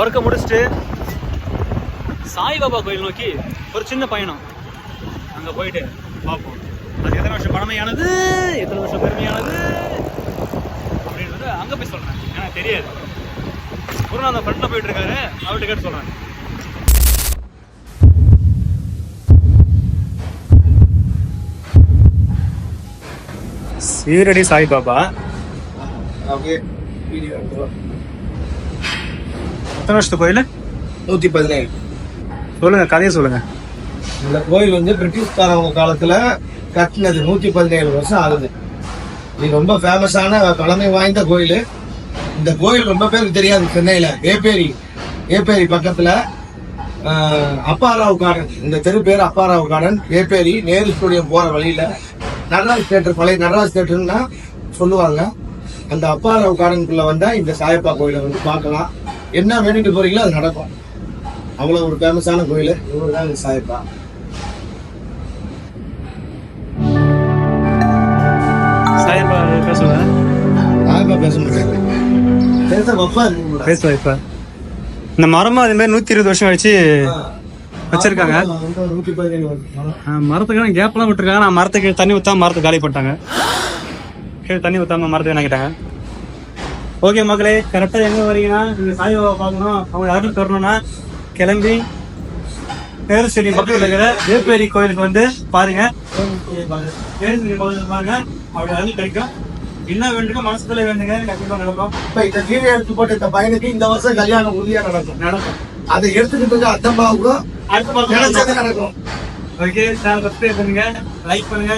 ஒர்க்கை முடிச்சுட்டு சாய்பாபா கோயில் நோக்கி ஒரு சின்ன பயணம். அங்கே போயிட்டு பார்ப்போம். அது எத்தனை வருஷம் பழமையானது? எத்தனை வருஷம் பெருமையானது? அப்படின்றது அங்கே போய் சொல்கிறேன் எனக்கு தெரியாது. குருநாதன் அந்த ஃப்ரெண்டில் போயிட்டு இருக்காரு அவர்கிட்ட கேட்டு சொல்கிறேன் சீரடி சாய்பாபா எடுத்துருவோம். எத்தனை வருஷத்து கோயில்? நூற்றி பதினேழு. சொல்லுங்க கதையை சொல்லுங்க. இந்த கோயில் வந்து பிரிட்டிஷ்காரவங்க காலத்துல கட்டினது நூற்றி பதினேழு வருஷம் ஆகுது. இது ரொம்ப ஃபேமஸான பழமை வாய்ந்த கோயில். இந்த கோயில் ரொம்ப பேருக்கு தெரியாது சென்னையில. ஏப்பேரி. ஏப்பேரி பக்கத்துல அப்பாராவ் கார்டன் இந்த தெரு பேர் அப்பாராவ் கார்டன் ஏப்பேரி நேரு ஸ்டூடியம் போற வழியில. நடராஜ் தேட்டர் பழைய நடராஜ் தேட்டர்னா சொல்லுவாங்க. அந்த அப்பாராவ் கார்டனுக்குள்ள வந்தா இந்த சாயப்பா கோயிலை வந்து பார்க்கலாம். என்ன வேண்டிட்டு போறீங்களோ அது நடக்கும். அவ்வளவு ஒரு ஃபேமஸான கோயில். இவர் தான் சாயப்பா சாய்பாபா பேசுவேன் சாயப்பா பேச முடியாது பேச வப்பா இப்போ இந்த மரமும் அதே மாதிரி இருபது வருஷம் கழிச்சு வச்சிருக்காங்க. மரத்துக்கான கேப்லாம் விட்டுருக்காங்க. நான் மரத்துக்கு தண்ணி ஊற்றாம மரத்தை காலி பண்ணிட்டாங்க. தண்ணி ஊற்றாம மரத்தை நினைக்கிட்டாங்க ஓகே மக்களே கரெக்டாக எங்கே வரீங்கன்னா நீங்கள் சாய்பாபா பார்க்கணும். அவங்க அருள் தரணும்னா கிளம்பி நேரு ஸ்டேடியம் பக்கத்தில் இருக்கிற வேப்பேரி கோயிலுக்கு வந்து பாருங்க. நேரு ஸ்டேடியம் பக்கத்தில் பாருங்க. அப்படி அருள் கிடைக்கும். என்ன வேண்டுமோ மனசுக்குள்ளே வேண்டுங்க. கண்டிப்பாக நடக்கும். இப்ப இந்த வீடியோ எடுத்து போட்டு இந்த பையனுக்கு இந்த வருஷம் கல்யாணம் உறுதியா நடக்கும். நடக்கும். அதை எடுத்துக்கிட்டு அத்தம்பாவுக்கும் அடுத்த மாதம் நடக்கும். ஓகே சேனல் சப்ஸ்கிரைப் பண்ணுங்க லைக் பண்ணுங்க